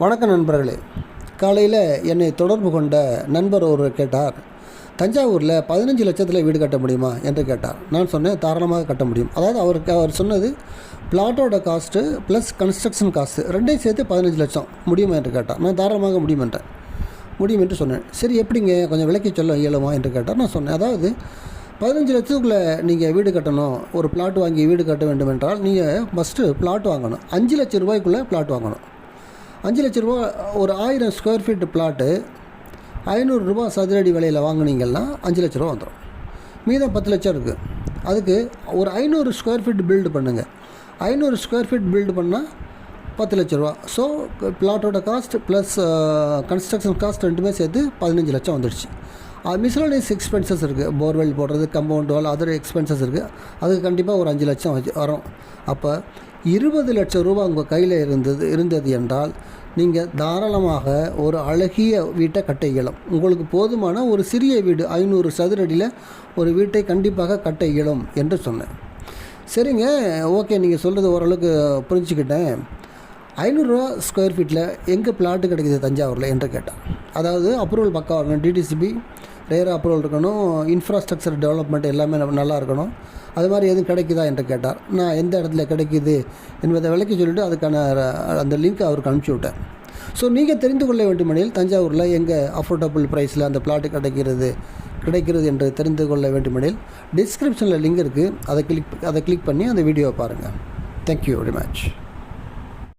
வணக்கம் நண்பர்களே. காலையில் என்னை தொடர்பு கொண்ட நண்பர் ஒருவர் கேட்டார் தஞ்சாவூரில் பதினஞ்சு லட்சத்தில் வீடு கட்ட முடியுமா? என்று கேட்டார். நான் சொன்னேன் தாராளமாக கட்ட முடியும். அதாவது அவருக்கு அவர் சொன்னது பிளாட்டோட காஸ்ட்டு ப்ளஸ் கன்ஸ்ட்ரக்ஷன் காஸ்ட்டு ரெண்டையும் சேர்த்து பதினஞ்சு லட்சம் முடியுமா? என்று கேட்டார். நான் தாராளமாக முடியும் என்றேன். முடியும் என்று சொன்னேன். சரி எப்படிங்க? கொஞ்சம் விளக்கி சொல்ல இயலுமா? என்று கேட்டார். நான் சொன்னேன் அதாவது பதினஞ்சு லட்சத்துக்குள்ளே நீங்கள் வீடு கட்டணும் ஒரு பிளாட் வாங்கி வீடு கட்ட வேண்டும் என்றால் நீங்கள் ஃபஸ்ட்டு பிளாட் வாங்கணும். அஞ்சு லட்சம் ரூபாய்க்குள்ளே பிளாட் வாங்கணும். அஞ்சு லட்ச ரூபா ஒரு ஆயிரம் ஸ்கொயர் ஃபீட் பிளாட்டு ஐநூறுரூபா சதுரடி விலையில் வாங்கினீங்கன்னா அஞ்சு லட்ச ரூபா வந்துடும் மீதம் பத்து லட்சம் இருக்குது அதுக்கு ஒரு ஐநூறு ஸ்கொயர் ஃபீட் பில்டு பண்ணுங்கள் ஐநூறு ஸ்கொயர் ஃபீட் பில்டு பண்ணால் பத்து லட்ச ரூபா. ஸோ பிளாட்டோட காஸ்ட் ப்ளஸ் கன்ஸ்ட்ரக்ஷன் காஸ்ட் ரெண்டுமே சேர்த்து பதினஞ்சு லட்சம் வந்துடுச்சு மிஸ்லானியஸ் எக்ஸ்பென்சஸ் இருக்குது போர்வெல் போடுறது கம்பவுண்ட் வால் அதர் எக்ஸ்பென்சஸ் இருக்குது அதுக்கு கண்டிப்பாக ஒரு அஞ்சு லட்சம் வச்சு வரும். அப்போ இருபது லட்சம் ரூபா உங்கள் கையில் இருந்தது இருந்தது என்றால் நீங்கள் தாராளமாக ஒரு அழகிய வீட்டை கட்ட இயலும். உங்களுக்கு போதுமான ஒரு சிறிய வீடு ஐநூறு சதுரடியில் ஒரு வீட்டை கண்டிப்பாக கட்ட இயலும் என்று சொன்னேன். சரிங்க ஓகே நீங்கள் சொல்கிறது ஓரளவுக்கு புரிஞ்சுக்கிட்டேன். ஐநூறுரூவா ஸ்கொயர் ஃபீட்டில் எங்கே பிளாட்டு கிடைக்குது தஞ்சாவூரில்? என்று கேட்டேன் அதாவது அப்ரூவல் பக்கம் வரணும் டிடிசிபி ரேர் அப்ரூவல் இருக்கணும் இன்ஃப்ராஸ்ட்ரக்சர் டெவலப்மெண்ட் எல்லாமே நல்லா இருக்கணும். அது மாதிரி எதுவும் கிடைக்குதா என்று கேட்டார். நான் எந்த இடத்துல கிடைக்குது என்பதை விளக்கி சொல்லிவிட்டு அதுக்கான அந்த லிங்க் அவருக்கு அனுப்பிச்சி விட்டேன். ஸோ நீங்கள் தெரிந்து கொள்ள வேண்டுமெனில் தஞ்சாவூரில் எங்கே அஃபோர்டபுள் ப்ரைஸில் அந்த பிளாட்டு கிடைக்கிறது கிடைக்கிறது என்று தெரிந்து கொள்ள வேண்டுமெனில் டிஸ்கிரிப்ஷனில் லிங்க் இருக்குது அதை கிளிக் அதை கிளிக் பண்ணி அந்த வீடியோவை பாருங்கள் தேங்க்யூ வெரி மச்